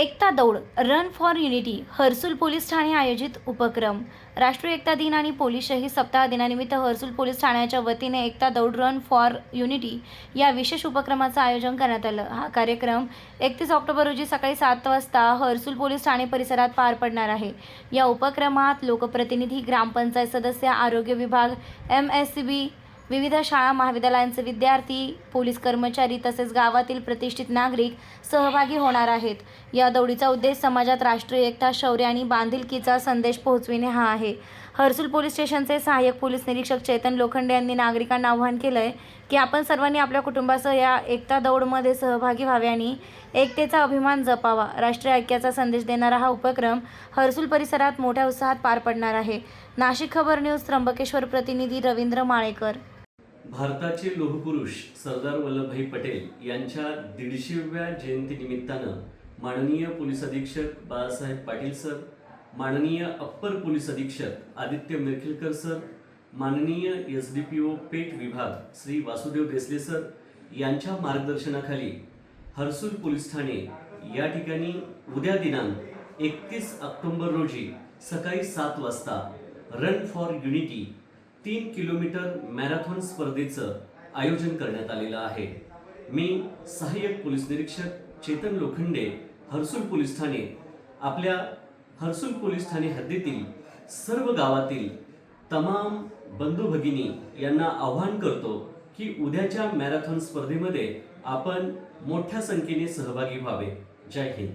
एकता दौड run for unity Harsul police Thane आयोजित उपक्रम. राष्ट्रीय एकता दिन आणि पोलीस शहीद सप्ताह दिनानिमित्त हर्सुल पोलीस ठाण्याच्या वतीने एकता दौड रन फॉर युनिटी या विशेष उपक्रमाचं आयोजन करण्यात आलं. हा कार्यक्रम एकतीस ऑक्टोबर रोजी सकाळी सात वाजता हर्सुल पोलीस ठाणे परिसरात पार पडणार आहे. या उपक्रमात लोकप्रतिनिधी ग्रामपंचायत सदस्य आरोग्य विभाग एम एस सी बी विविध शाळा महाविद्यालयांचे विद्यार्थी पोलीस कर्मचारी तसेच गावातील प्रतिष्ठित नागरिक सहभागी होणार आहेत. या दौडीचा उद्देश समाजात राष्ट्रीय एकता शौर्य आणि बांधिलकीचा संदेश पोहोचविणे हा आहे. हर्सुल पोलीस स्टेशनचे सहाय्यक पोलीस निरीक्षक चेतन लोखंडे यांनी नागरिकांना आवाहन केलं आहे की आपण सर्वांनी आपल्या कुटुंबासह या एकता दौडमध्ये सहभागी व्हावे आणि एकतेचा अभिमान जपावा. राष्ट्रीय ऐक्याचा संदेश देणारा हा उपक्रम हर्सुल परिसरात मोठ्या उत्साहात पार पडणार आहे. नाशिक खबर न्यूज त्र्यंबकेश्वर प्रतिनिधी रवींद्र माळेकर. भारताचे लोहपुरुष सरदार वल्लभभाई पटेल यांच्या दीडशेव्या जयंतीनिमित्तानं माननीय पोलीस अधीक्षक बाळासाहेब पाटील सर माननीय अप्पर पोलीस अधीक्षक आदित्य मिरखिलकर सर माननीय S D P O Peth विभाग श्री वासुदेव देसले सर यांच्या मार्गदर्शनाखाली हर्सूल पोलीस ठाणे या ठिकाणी उद्या दिनांक एकतीस ऑक्टोंबर रोजी सकाळी सात वाजता रन फॉर युनिटी तीन किलोमीटर मॅरेथॉन स्पर्धेचं आयोजन करण्यात आलेलं आहे. मी सहाय्यक पोलीस निरीक्षक चेतन लोखंडे हर्सुल पोलीस ठाणे आपल्या हर्सुल पोलीस ठाणे हद्दीतील सर्व गावातील तमाम बंधू भगिनी यांना आव्हान करतो की उद्याच्या मॅरेथॉन स्पर्धेमध्ये आपण मोठ्या संख्येने सहभागी व्हावे. जय हिंद.